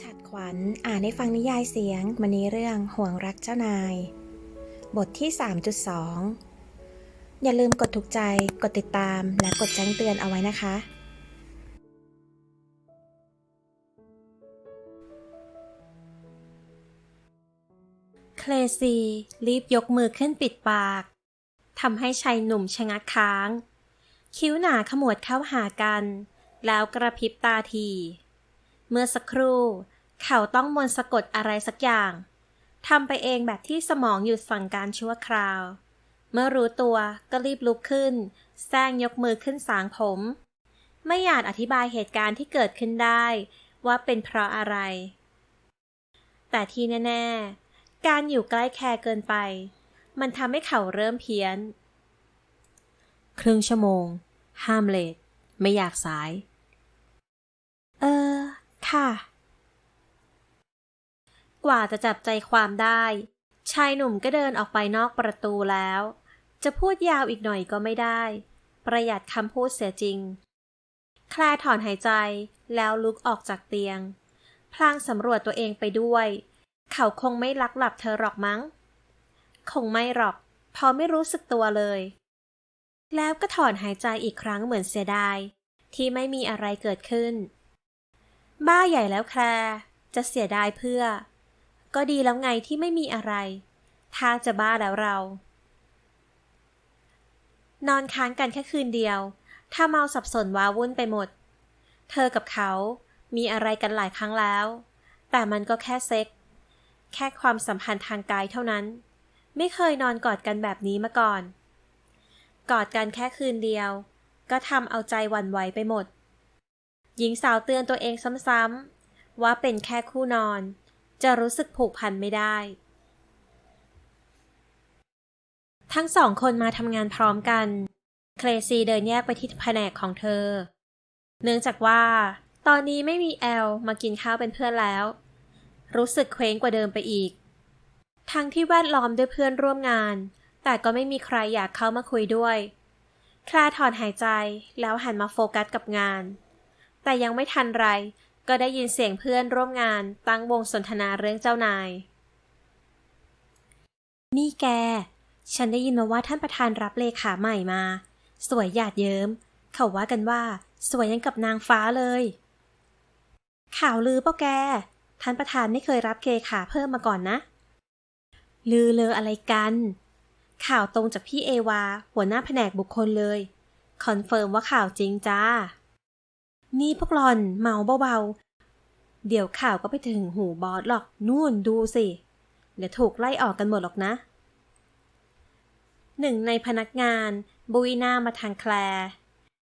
ฉัดขวัญอ่านให้ฟังนิยายเสียงมณีเรื่องห่วงรักเจ้านาย บทที่ 3.2 อย่าลืมกดถูกใจ กดติดตาม และกดแจ้งเตือนเอาไว้นะคะ เคลซีรีบยกมือขึ้นปิดปากทำให้ชายหนุ่มชะงักค้าง คิ้วหนาขมวดเข้าหากัน แล้วกระพริบตาที เมื่อสักครู่ เขาต้องมนสะกดอะไรสักอย่างทำไปเองแบบที่สมองหยุดสั่งการชั่วคราว เมื่อรู้ตัวก็รีบลุกขึ้นแซงยกมือขึ้นสางผม ไม่อยากอธิบายเหตุการณ์ที่เกิดขึ้นได้ ว่าเป็นเพราะอะไร แต่ที่แน่ ๆ การอยู่ใกล้แคร์เกินไป มันทำให้เขาเริ่มเพี้ยน ครึ่งชั่วโมง ห้ามเลทไม่อยากสาย ค่ะ กว่าจะจับใจความได้ ชายหนุ่มก็เดินออกไปนอกประตูแล้ว จะพูดยาวอีกหน่อยก็ไม่ได้ ประหยัดคำพูดเสียจริง แคลร์ถอนหายใจแล้วลุกออกจากเตียง พลางสำรวจตัวเองไปด้วย เขาคงไม่ลักหลับเธอหรอกมั้ง คงไม่หรอกเพอไม่รู้สึกตัวเลย แล้วก็ถอนหายใจอีกครั้งเหมือนเสียดายที่ไม่มีอะไรเกิดขึ้น บ้าใหญ่แล้วแคลร์จะเสียดายเพื่อ ก็ดีแล้วไงที่ไม่มีอะไรถ้าจะบ้าแล้วเรา นอนค้างกันแค่คืนเดียว ถ้าเมาสับสนว้าวุ่นไปหมด เธอกับเขา มีอะไรกันหลายครั้งแล้ว แต่มันก็แค่เซ็ก แค่ความสัมพันธ์ทางกายเท่านั้น ไม่เคยนอนกอดกันแบบนี้มาก่อน กอดกันแค่คืนเดียว ก็ทำเอาใจวันไหวไปหมด หญิงสาวเตือนตัวเองซ้ำๆว่าเป็นแค่คู่นอน จะรู้สึกผูกพันไม่ได้ ทั้งสองคนมาทำงานพร้อมกัน เคลซีเดินแยกไปที่แผนกของเธอ เนื่องจากว่า ตอนนี้ไม่มีแอลมากินข้าวเป็นเพื่อนแล้ว รู้สึกเคว้งกว่าเดิมไปอีก ทั้งที่แวดล้อมด้วยเพื่อนร่วมงาน แต่ก็ไม่มีใครอยากเข้ามาคุยด้วยคลาถอนหายใจแล้วหันมาโฟกัสกับงาน แต่ยังไม่ทันไร ก็ได้ยินเสียงเพื่อนร่วมงานตั้งวงสนทนาเรื่องเจ้านาย นี่แก ฉันได้ยินมาว่าท่านประธานรับเลขาใหม่มา สวยหยาดเยิ้ม เขาว่ากันว่า สวยยังกับนางฟ้าเลย ข่าวลือเป้าแก ท่านประธานไม่เคยรับเคขาเพิ่มมาก่อนนะ ลือเลออะไรกัน ข่าวตรงจากพี่เอวา หัวหน้าแผนกบุคคลเลย คอนเฟิร์มว่าข่าวจริงจ้า นี่พวกหลอนเมาเบาๆ เดี๋ยวข่าวก็ไปถึงหูบอสหรอกนู่นดูสิ เดี๋ยวถูกไล่ออกกันหมดหรอกนะ หนึ่งในพนักงานบุยหน้ามาทางแคลร์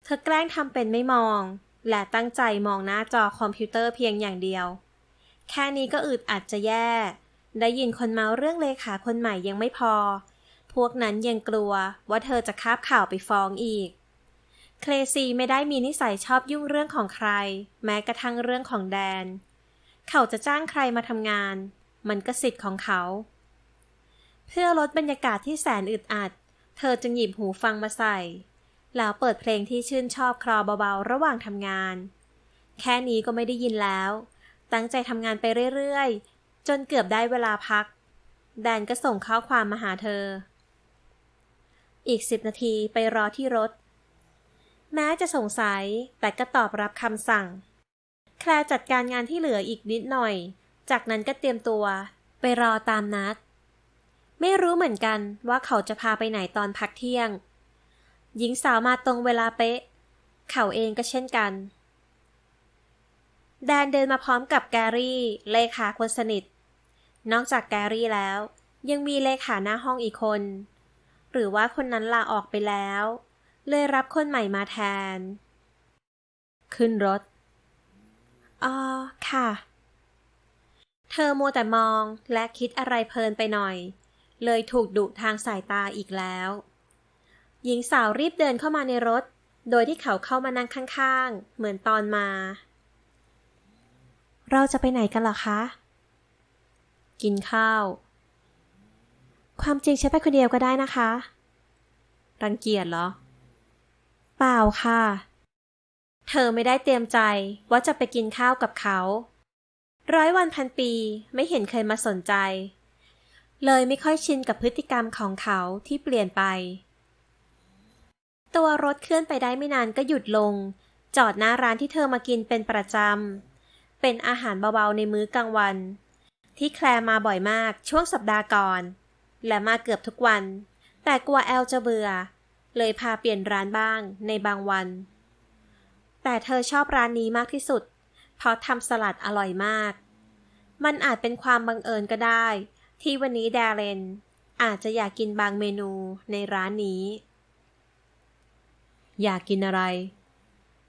เธอแกล้งทำเป็นไม่มอง และตั้งใจมองหน้าจอคอมพิวเตอร์เพียงอย่างเดียว แค่นี้ก็อึดอัดจะแย่ ได้ยินคนเมาเรื่องเลขาคนใหม่ยังไม่พอ พวกนั้นยังกลัวว่าเธอจะคาบข่าวไปฟ้องอีก เคลซีไม่ได้มีนิสัยชอบยุ่งเรื่องของใคร แม้กระทั่งเรื่องของแดน เขาจะจ้างใครมาทำงาน มันก็สิทธิ์ของเขา เพื่อลดบรรยากาศที่แสนอึดอัด เธอจึงหยิบหูฟังมาใส่ แล้วเปิดเพลงที่ชื่นชอบคลอเบาๆระหว่างทำงาน แค่นี้ก็ไม่ได้ยินแล้ว ตั้งใจทำงานไปเรื่อยๆ จนเกือบได้เวลาพัก แดนก็ส่งข้อความมาหาเธอ อีกสิบนาทีไปรอที่รถ แม้จะสงสัยแต่ก็ตอบรับคำสั่ง แคลร์จัดการงานที่เหลืออีกนิดหน่อย จากนั้นก็เตรียมตัว ไปรอตามนัด ไม่รู้เหมือนกันว่าเขาจะพาไปไหนตอนพักเที่ยง หญิงสาวมาตรงเวลาเป๊ะ เขาเองก็เช่นกัน แดนเดินมาพร้อมกับแกรี่ เลขาคนสนิท นอกจากแกรี่แล้ว ยังมีเลขาหน้าห้องอีกคน หรือว่าคนนั้นลาออกไปแล้ว เลยรับคนใหม่มาแทน ขึ้นรถอ๋อค่ะ เธอมัวแต่มองและคิดอะไรเพลินไปหน่อย เลยถูกดุทางสายตาอีกแล้ว หญิงสาวรีบเดินเข้ามาในรถ โดยที่เขาเข้ามานั่งข้างๆ เหมือนตอนมา เราจะไปไหนกันล่ะคะ กินข้าว ความจริงฉันไปคนเดียวก็ได้นะคะ รังเกียจเหรอ ปล่าค่ะ เธอไม่ได้เตรียมใจว่าจะไปกินข้าวกับเขา ร้อยวันพันปีไม่เห็นเคยมาสนใจ เลยไม่ค่อยชินกับพฤติกรรมของเขาที่เปลี่ยนไป ตัวรถเคลื่อนไปได้ไม่นานก็หยุดลง จอดหน้าร้านที่เธอมากินเป็นประจำ เป็นอาหารเบาๆในมื้อกลางวัน ที่แคลมาบ่อยมากช่วงสัปดาห์ก่อน และมาเกือบทุกวัน แต่กลัวแอลจะเบื่อ เลยพาเปลี่ยนร้านบ้างในบางวัน แต่เธอชอบร้านนี้มากที่สุด เพราะทำสลัดอร่อยมาก มันอาจเป็นความบังเอิญก็ได้ ที่วันนี้แดเรน อาจจะอยากกินบางเมนูในร้านนี้ อยากกินอะไร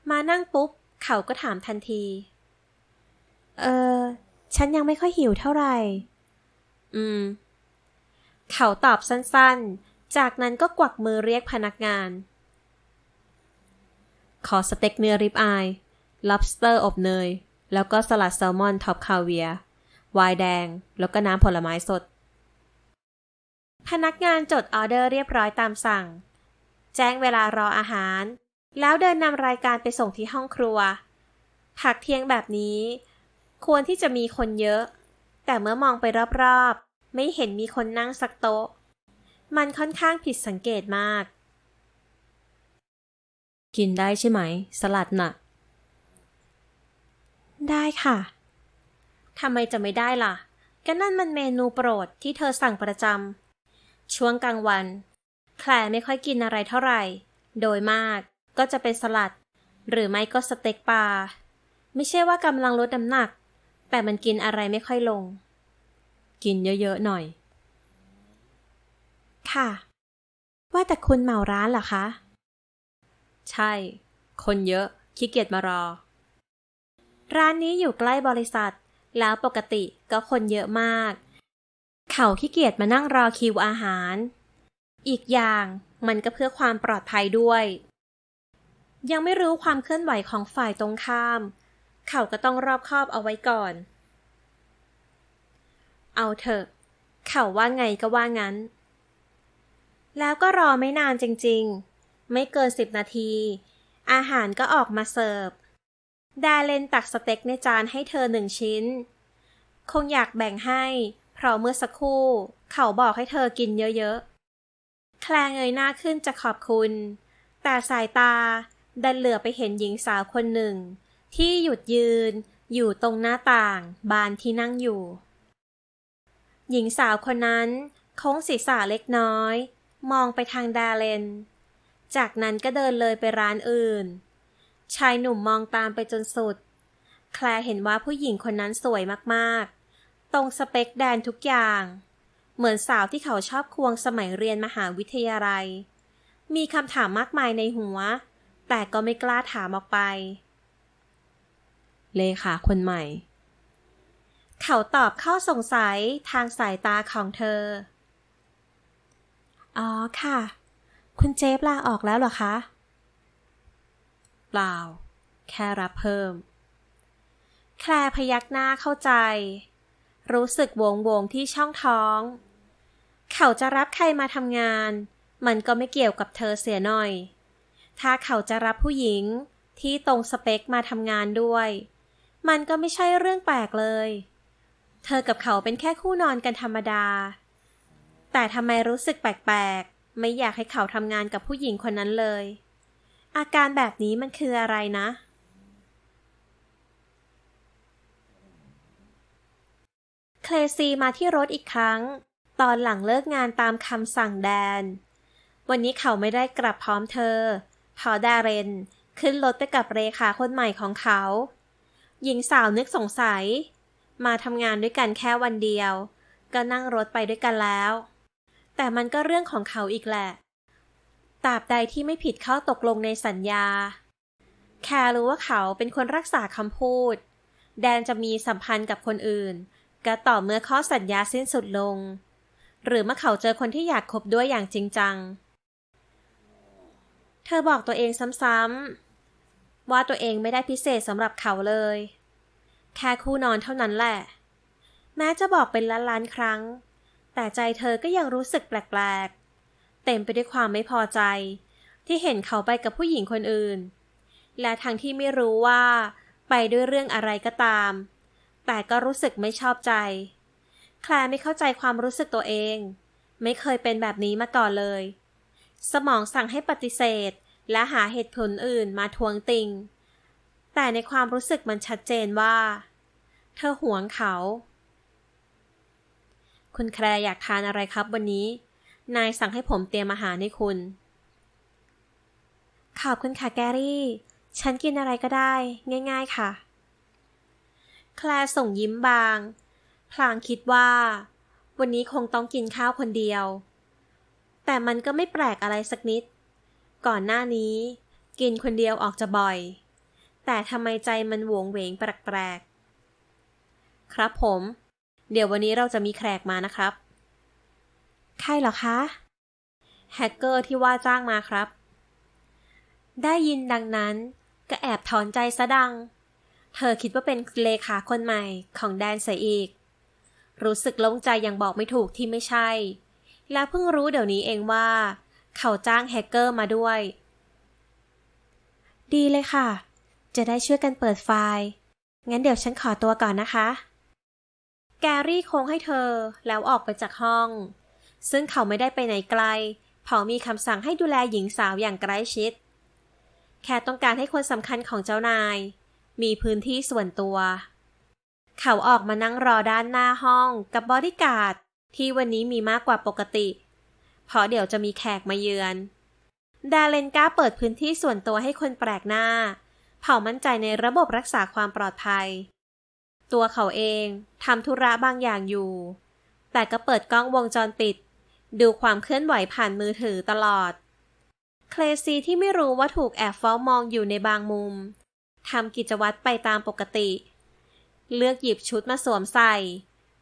มานั่งปุ๊บ เขาก็ถามทันที เออ ฉันยังไม่ค่อยหิวเท่าไหร่ อืม เขาตอบสั้นๆ จากนั้นก็กวักมือเรียกพนักงาน ขอสเต็กเนื้อริบอาย lobster อบเนย แล้วก็สลัดแซลมอนท็อปคาเวียร์ไวน์แดง แล้วก็น้ำผลไม้สด พนักงานจดออเดอร์เรียบร้อยตามสั่ง แจ้งเวลารออาหาร แล้วเดินนำรายการไปส่งที่ห้องครัว ผักเที่ยงแบบนี้ ควรที่จะมีคนเยอะ แต่เมื่อมองไปรอบๆ ไม่เห็นมีคนนั่งสักโต๊ะ มันค่อนข้างผิดสังเกตมาก กินได้ใช่ไหม สลัดน่ะ ได้ค่ะทำไมจะไม่ได้ล่ะ ก็นั่นมันเมนูโปรดที่เธอสั่งประจำช่วงกลางวัน แคลร์ไม่ค่อยกินอะไรเท่าไหร่ โดยมากก็จะเป็นสลัด หรือไม่ก็สเต็กปลา ไม่ใช่ว่ากำลังลดน้ำหนัก แต่มันกินอะไรไม่ค่อยลง กินเยอะๆหน่อย ค่ะ ว่าแต่คุณเหมาร้านเหรอคะ ใช่ คนเยอะขี้เกียจมารอ ร้านนี้อยู่ใกล้บริษัท แล้วปกติก็คนเยอะมาก เขาขี้เกียจมานั่งรอคิวอาหาร อีกอย่างมันก็เพื่อความปลอดภัยด้วย ยังไม่รู้ความเคลื่อนไหวของฝ่ายตรงข้าม เขาก็ต้องรอบคอบเอาไว้ก่อน เอาเถอะ เขาว่าไงก็ว่างั้น แล้วก็รอไม่นานจริงๆ ไม่เกินสิบนาที อาหารก็ออกมาเสิร์ฟ ดาเลนตักสเต็กในจานให้เธอหนึ่งชิ้น คงอยากแบ่งให้ เพราะเมื่อสักครู่ เขาบอกให้เธอกินเยอะๆ แคลงเงยหน้าขึ้นจะขอบคุณ แต่สายตาดันเหลือไปเห็นหญิงสาวคนหนึ่ง ที่หยุดยืนอยู่ตรงหน้าต่าง บานที่นั่งอยู่ หญิงสาวคนนั้นโค้งศีรษะเล็กน้อย มองไปทางดาเลน จากนั้นก็เดินเลยไปร้านอื่น ชายหนุ่มมองตามไปจนสุด แคลร์เห็นว่าผู้หญิงคนนั้นสวยมากๆ ตรงสเปคแดนทุกอย่าง เหมือนสาวที่เขาชอบควงสมัยเรียนมหาวิทยาลัย มีคำถามมากมายในหัว แต่ก็ไม่กล้าถามออกไป เลขาคนใหม่ เขาตอบข้อสงสัยทางสายตาของเธอ อ๋อค่ะ คุณเจฟลาออกแล้วเหรอคะ เปล่า แค่รับเพิ่ม แคลร์พยักหน้าเข้าใจ รู้สึกโวงโวงๆที่ช่องท้อง เขาจะรับใครมาทำงาน มันก็ไม่เกี่ยวกับเธอเสียหน่อย ถ้าเขาจะรับผู้หญิงที่ตรงสเปคมาทำงานด้วย มันก็ไม่ใช่เรื่องแปลกเลย เธอกับเขาเป็นแค่คู่นอนกันธรรมดา แต่ทำไมรู้สึกแปลกๆ ไม่อยากให้เขาทำงานกับผู้หญิงคนนั้นเลย อาการแบบนี้มันคืออะไรนะ เคลซีมาที่รถอีกครั้ง ตอนหลังเลิกงานตามคำสั่งแดน วันนี้เขาไม่ได้กลับพร้อมเธอเพอดาเรน ขึ้นรถไปกับเรขาคนใหม่ของเขา หญิงสาวนึกสงสัย มาทำงานด้วยกันแค่วันเดียว ก็นั่งรถไปด้วยกันแล้ว แต่มันก็เรื่องของเขาอีกแหละ ตราบใดที่ไม่ผิดข้อตกลงในสัญญา แคร์รู้ว่าเขาเป็นคนรักษาคำพูด แดนจะมีสัมพันธ์กับคนอื่น ก็ต่อเมื่อข้อสัญญาสิ้นสุดลง หรือเมื่อเขาเจอคนที่อยากคบด้วยอย่างจริงจัง เธอบอกตัวเองซ้ำๆ ว่าตัวเองไม่ได้พิเศษสำหรับเขาเลย แค่คู่นอนเท่านั้นแหละ แม้จะบอกเป็นล้านๆครั้ง แต่ใจเธอก็ยังรู้สึกแปลกๆ เต็มไปด้วยความไม่พอใจ ที่เห็นเขาไปกับผู้หญิงคนอื่น และทั้งที่ไม่รู้ว่า ไปด้วยเรื่องอะไรก็ตาม แต่ก็รู้สึกไม่ชอบใจ แคลร์ไม่เข้าใจความรู้สึกตัวเอง ไม่เคยเป็นแบบนี้มาก่อนเลย สมองสั่งให้ปฏิเสธและหาเหตุผลอื่นมาทวงติง แต่ในความรู้สึกมันชัดเจนว่า เธอหวงเขา คุณแคร์อยากทานอะไรครับวันนี้ นายสั่งให้ผมเตรียมอาหารให้คุณ ขอบคุณค่ะแกรี่ ฉันกินอะไรก็ได้ ง่ายๆค่ะ แคลร์ส่งยิ้มบาง พลางคิดว่า วันนี้คงต้องกินข้าวคนเดียว แต่มันก็ไม่แปลกอะไรสักนิด ก่อนหน้านี้ กินคนเดียวออกจะบ่อย แต่ทำไมใจมันหวงเหวงแปลกๆ ครับผม เดี๋ยววันนี้เราจะมีแขกมานะครับ ใครเหรอคะแฮกเกอร์ที่ว่าจ้างมาครับ ได้ยินดังนั้นก็แอบถอนใจซะดัง เธอคิดว่าเป็นเลขาคนใหม่ของแดนเสียอีก รู้สึกโล่งใจอย่างบอกไม่ถูกที่ไม่ใช่ และเพิ่งรู้เดี๋ยวนี้เองว่า เขาจ้างแฮกเกอร์มาด้วย ดีเลยค่ะ จะได้ช่วยกันเปิดไฟล์ งั้นเดี๋ยวฉันขอตัวก่อนนะคะ แกรี่โค้งให้เธอแล้วออกไปจากห้อง ซึ่งเขาไม่ได้ไปไหนไกลเพรามีคำสั่งให้ดูแลหญิงสาวอย่างใกล้ชิด แค่ต้องการให้คนสำคัญของเจ้านาย มีพื้นที่ส่วนตัว เขาออกมานั่งรอด้านหน้าห้องกับบอดี้การ์ดที่วันนี้มีมากกว่าปกติ เพราะเดี๋ยวจะมีแขกมาเยือน ดาเลนกล้าเปิดพื้นที่ส่วนตัวให้คนแปลกหน้า เผามั่นใจในระบบรักษาความปลอดภัย ตัวเขาเองทำธุระบางอย่างอยู่ แต่ก็เปิดกล้องวงจรปิด ดูความเคลื่อนไหวผ่านมือถือตลอด เคลซีที่ไม่รู้ว่าถูกแอบเฝ้ามองอยู่ในบางมุมทำกิจวัตรไปตามปกติ เลือกหยิบชุดมาสวมใส่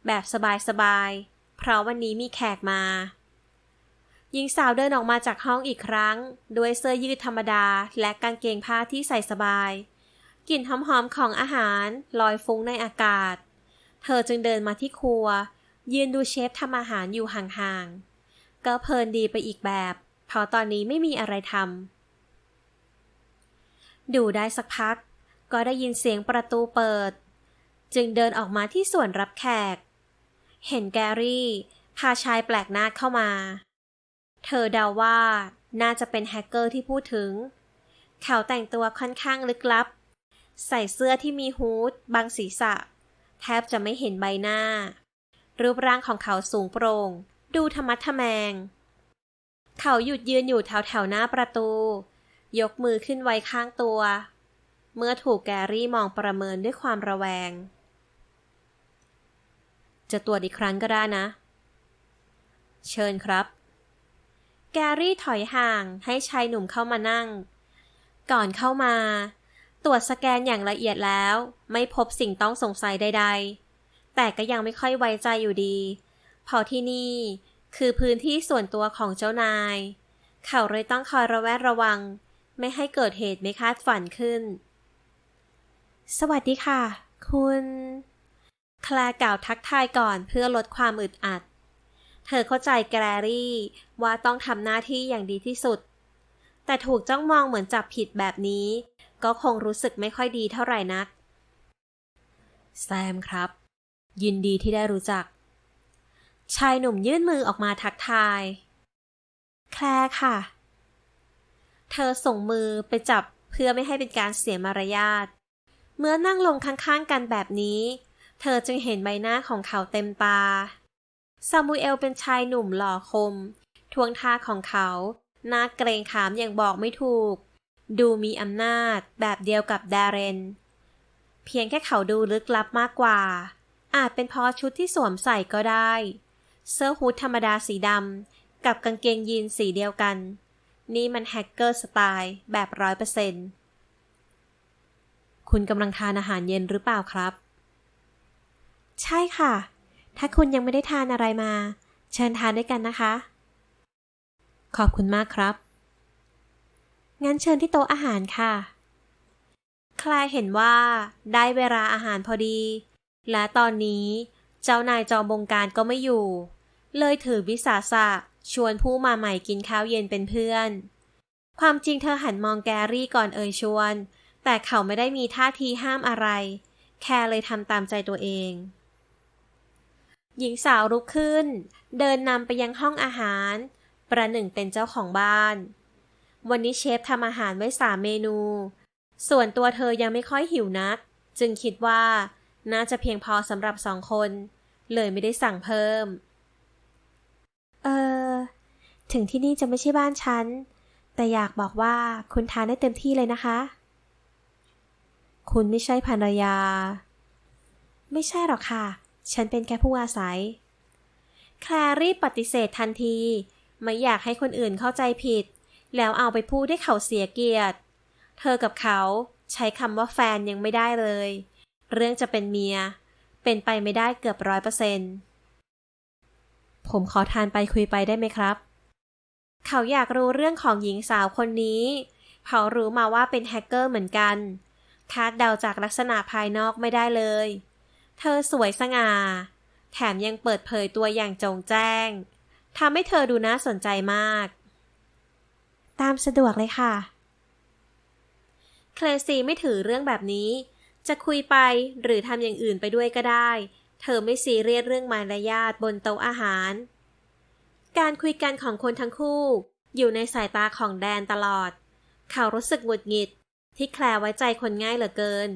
แบบสบายๆ เพราะวันนี้มีแขกมา หญิงสาวเดินออกมาจากห้องอีกครั้ง ด้วยเสื้อยืดธรรมดาและกางเกงผ้าที่ใส่สบาย กลิ่นหอมๆของอาหารลอยฟุ้งในอากาศ เธอจึงเดินมาที่ครัว ยืนดูเชฟทำอาหารอยู่ห่างๆ ก็เพลินดีไปอีกแบบ เพราะตอนนี้ไม่มีอะไรทำ ดูได้สักพัก ก็ได้ยินเสียงประตูเปิด จึงเดินออกมาที่ส่วนรับแขก เห็นแกรี่ พาชายแปลกหน้าเข้ามา เธอเดาว่าน่าจะเป็นแฮกเกอร์ที่พูดถึง เขาแต่งตัวค่อนข้างลึกลับ ใส่เสื้อที่มีฮูดบังศีรษะ แทบจะไม่เห็นใบหน้า รูปร่างของเขาสูงโปร่ง ดูธรรมัดทะแมง เขาหยุดยืนอยู่แถวแถวหน้าประตู ยกมือขึ้นไว้ข้างตัว เมื่อถูกแกรี่มองประเมินด้วยความระแวง จะตรวจอีกครั้งก็ได้นะ เชิญครับแกรี่ถอยห่างให้ชายหนุ่มเข้ามานั่ง ก่อนเข้ามา ตรวจสแกนอย่างละเอียดแล้ว ไม่พบสิ่งต้องสงสัยใด ๆ แต่ก็ยังไม่ค่อยไว้ใจอยู่ดี เพราะที่นี่คือพื้นที่ส่วนตัวของเจ้านาย เขาเลยต้องคอยระแวดระวัง ไม่ให้เกิดเหตุไม่คาดฝันขึ้น สวัสดีค่ะ คุณ แคลร์กล่าวทักทายก่อนเพื่อลดความอึดอัด เธอเข้าใจแกรี่ว่าต้องทำหน้าที่อย่างดีที่สุด แต่ถูกจ้องมองเหมือนจับผิดแบบนี้ ก็คงรู้สึกไม่ค่อยดีเท่าไหร่นัก แซมครับ ยินดีที่ได้รู้จัก ชายหนุ่มยื่นมือออกมาทักทาย แคลค่ะ เธอส่งมือไปจับเพื่อไม่ให้เป็นการเสียมารยาท เมื่อนั่งลงข้างๆกันแบบนี้ เธอจึงเห็นใบหน้าของเขาเต็มตา ซามูเอลเป็นชายหนุ่มหล่อคม ทวงท่าของเขาน่าเกรงขามอย่างบอกไม่ถูก ดูมีอำนาจแบบเดียวกับดาเรน เพียงแค่เขาดูลึกลับมากกว่า อาจเป็นเพราะชุดที่สวมใส่ก็ได้ เสื้อฮูดธรรมดาสีดำกับกางเกงยีนสีเดียวกัน นี่มันแฮกเกอร์สไตล์แบบร้อยเปอร์เซ็นต์คุณกำลังทานอาหารเย็นหรือเปล่าครับ ใช่ค่ะ ถ้าคุณยังไม่ได้ทานอะไรมา เชิญทานด้วยกันนะคะ ขอบคุณมากครับ งั้นเชิญที่โต๊ะอาหารค่ะ คลายเห็นว่าได้เวลาอาหารพอดี และตอนนี้เจ้านายจอมบงการก็ไม่อยู่ เลยถือวิสาสะชวนผู้มาใหม่กินข้าวเย็นเป็นเพื่อน ความจริงเธอหันมองแกรี่ก่อนเอ่ยชวน แต่เขาไม่ได้มีท่าทีห้ามอะไร แคร์เลยทำตามใจตัวเอง หญิงสาวลุกขึ้น เดินนำไปยังห้องอาหาร ประหนึ่งเป็นเจ้าของบ้าน วันนี้เชฟทำอาหารไว้สามเมนู ส่วนตัวเธอยังไม่ค่อยหิวนัก จึงคิดว่า น่าจะเพียงพอสำหรับสองคน เลยไม่ได้สั่งเพิ่ม เออ ถึงที่นี่จะไม่ใช่บ้านฉัน แต่อยากบอกว่าคุณทานได้เต็มที่เลยนะคะ คุณไม่ใช่ภรรยา ไม่ใช่หรอกค่ะ ฉันเป็นแค่ผู้อาศัย แคลรีบปฏิเสธทันที ไม่อยากให้คนอื่นเข้าใจผิด แล้วเอาไปพูดให้เขาเสียเกียรติ เธอกับเขาใช้คำว่าแฟนยังไม่ได้เลย เรื่องจะเป็นเมีย เป็นไปไม่ได้เกือบร้อยเปอร์เซ็นต์ผมขอทานไปคุยไปได้ไหมครับ เขาอยากรู้เรื่องของหญิงสาวคนนี้เขารู้มาว่าเป็นแฮกเกอร์เหมือนกัน คาดเดาจากลักษณะภายนอกไม่ได้เลย เธอสวยสง่า แถมยังเปิดเผยตัวอย่างโจงแจ้งทำให้เธอดูน่าสนใจมาก ตามสะดวกเลยค่ะ เคลซีไม่ถือเรื่องแบบนี้ จะคุยไปหรือทำอย่างอื่นไปด้วยก็ได้ เธอไม่ซีเรียสเรื่องมารยาทบนโต๊ะอาหาร การคุยกันของคนทั้งคู่ อยู่ในสายตาของแดนตลอด เขารู้สึกหงุดหงิด ที่แคลไว้ใจคนง่ายเหลือเกิน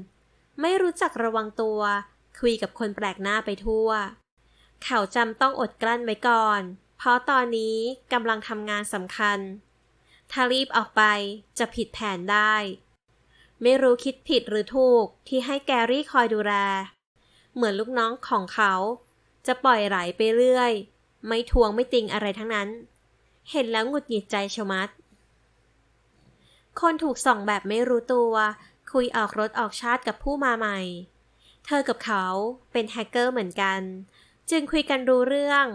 ไม่รู้จักระวังตัว คุยกับคนแปลกหน้าไปทั่ว เขาจำต้องอดกลั้นไว้ก่อน เพราะตอนนี้กำลังทำงานสำคัญ ถ้ารีบออกไปจะผิดแผนได้ ไม่รู้คิดผิดหรือถูกที่ให้แกรี่คอยดูแล เหมือนลูกน้องของเขา จะปล่อยไหลไปเรื่อย ไม่ทวงไม่ติงอะไรทั้งนั้น เห็นแล้วหงุดหงิดใจชมัด คนถูกส่องแบบไม่รู้ตัว คุยออกรถออกชาติกับผู้มาใหม่ เธอกับเขาเป็นแฮกเกอร์เหมือนกัน จึงคุยกันรู้เรื่อง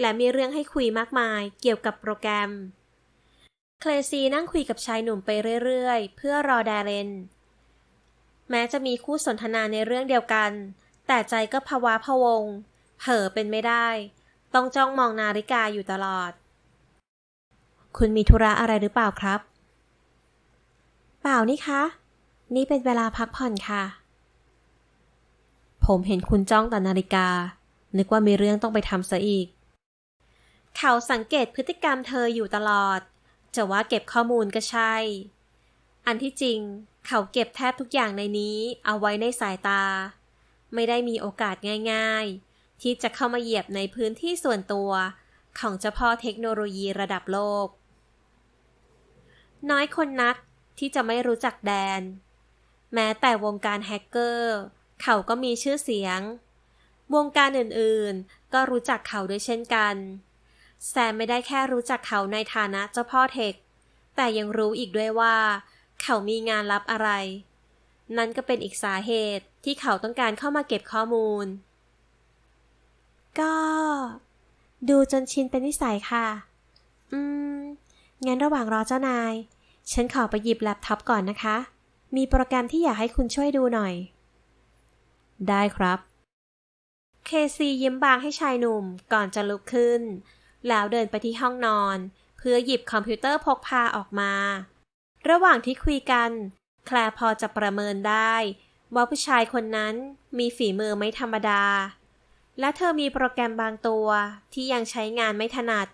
และมีเรื่องให้คุยมากมายเกี่ยวกับโปรแกรม เคลซีนั่งคุยกับชายหนุ่มไปเรื่อยๆ เพื่อรอดเรน แม้จะมีคู่สนทนาในเรื่องเดียวกัน แต่ใจก็ภาวะพะวง เผลอเป็นไม่ได้ ต้องจ้องมองนาฬิกาอยู่ตลอด คุณมีธุระอะไรหรือเปล่าครับ เปล่านี่คะ นี่เป็นเวลาพักผ่อนค่ะ ผมเห็นคุณจ้องแต่นาฬิกา นึกว่ามีเรื่องต้องไปทำซะอีก เขาสังเกตพฤติกรรมเธออยู่ตลอด จะว่าเก็บข้อมูลก็ใช่ อันที่จริง เขาเก็บแทบทุกอย่างในนี้เอาไว้ในสายตา ไม่ได้มีโอกาสง่าย ๆ ที่จะเข้ามาเหยียบในพื้นที่ส่วนตัว ของเจ้าพ่อเทคโนโลยีระดับโลก น้อยคนนักที่จะไม่รู้จักแดน แม้แต่วงการแฮกเกอร์ เขาก็มีชื่อเสียง วงการอื่นๆ ก็รู้จักเขาด้วยเช่นกัน แซมไม่ได้แค่รู้จักเขาในฐานะเจ้าพ่อเทค แต่ยังรู้อีกด้วยว่า เขามีงานลับอะไร นั่นก็เป็นอีกสาเหตุที่เขาต้องการเข้ามาเก็บข้อมูล ก็ ดูจนชินเป็นนิสัยค่ะ อืม งั้นระหว่างรอเจ้านาย ฉันขอไปหยิบแล็ปท็อปก่อนนะคะ มีโปรแกรมที่อยากให้คุณช่วยดูหน่อย ได้ครับ เคซียิ้มบางให้ชายหนุ่มก่อนจะลุกขึ้น แล้วเดินไปที่ห้องนอน เพื่อหยิบคอมพิวเตอร์พกพาออกมา ระหว่างที่คุยกัน แคลร์พอจะประเมินได้ ว่าผู้ชายคนนั้นมีฝีมือไม่ธรรมดา และเธอมีโปรแกรมบางตัวที่ยังใช้งานไม่ถนัด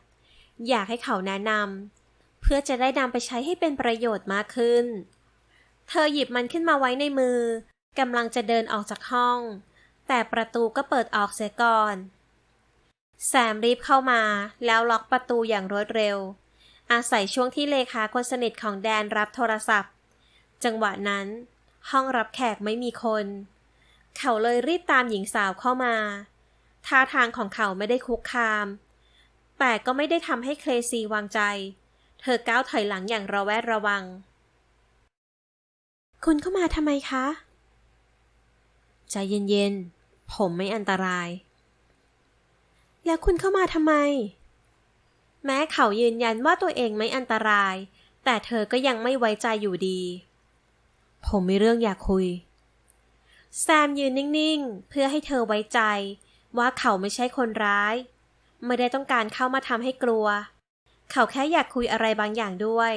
อยากให้เขาแนะนำเพื่อจะได้นำไปใช้ให้เป็นประโยชน์มากขึ้น เธอหยิบมันขึ้นมาไว้ในมือกำลังจะเดินออกจากห้อง แต่ประตูก็เปิดออกเสียก่อน แซมรีบเข้ามาแล้วล็อกประตูอย่างรวดเร็ว อาศัยช่วงที่เลขาคนสนิทของแดนรับโทรศัพท์ จังหวะนั้น ห้องรับแขกไม่มีคน เขาเลยรีบตามหญิงสาวเข้ามา ท่าทางของเขาไม่ได้คุกคาม แต่ก็ไม่ได้ทำให้เคลซีวางใจ เธอก้าวถอยหลังอย่างระแวดระวัง คุณเข้ามาทำไมคะ ใจเย็นๆ ผมไม่อันตราย แล้วคุณเข้ามาทำไม แม้เขายืนยันว่าตัวเองไม่อันตราย แต่เธอก็ยังไม่ไว้ใจอยู่ดี ผมมีเรื่องอยากคุย แซมยืนนิ่งๆ เพื่อให้เธอไว้ใจ ว่าเขาไม่ใช่คนร้าย ไม่ได้ต้องการเข้ามาทำให้กลัว เขาแค่อยากคุยอะไรบางอย่างด้วย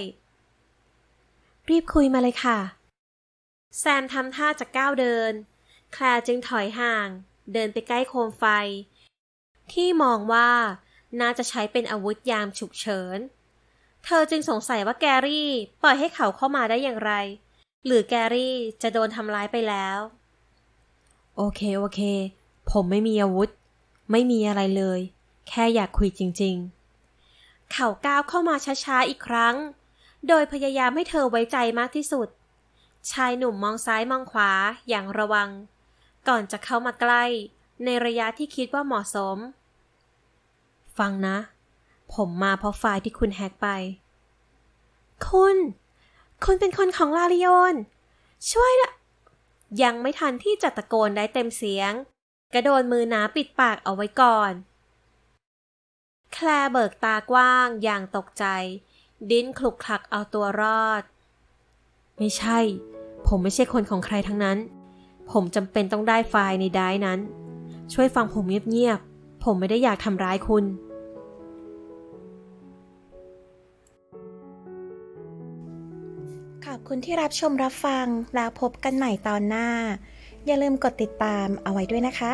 รีบคุยมาเลยค่ะ แซมทำท่าจะก้าวเดิน แคลจึงถอยห่าง เดินไปใกล้โคมไฟ ที่มองว่าน่าจะใช้เป็นอาวุธยามฉุกเฉิน เธอจึงสงสัยว่าแกรี่ปล่อยให้เขาเข้ามาได้อย่างไร หรือแกรี่จะโดนทำร้ายไปแล้ว โอเค โอเค ผมไม่มีอาวุธ ไม่มีอะไรเลย แค่อยากคุยจริง ๆ เขาก้าวเข้ามาช้าๆอีกครั้ง โดยพยายามให้เธอไว้ใจมากที่สุด ชายหนุ่มมองซ้ายมองขวาอย่างระวัง ก่อนจะเข้ามาใกล้ ในระยะที่คิดว่าเหมาะสม ฟังนะ ผมมาเพราะไฟล์ที่คุณแฮกไป คุณ คุณเป็นคนของลาลิโอน ช่วยนะยังไม่ทันที่จะตะโกนได้เต็มเสียง กระโดนมือหนาปิดปากเอาไว้ก่อน แคลเบิกตากว้างอย่างตกใจ ดิ้นคลุกคลักเอาตัวรอด ไม่ใช่ ผมไม่ใช่คนของใครทั้งนั้น ผมจำเป็นต้องได้ไฟล์ในได้นั้น ช่วยฟังผมเงียบๆ ผมไม่ได้อยากทำร้ายคุณ ขอบคุณที่รับชมรับฟัง แล้วพบกันใหม่ตอนหน้า อย่าลืมกดติดตามเอาไว้ด้วยนะคะ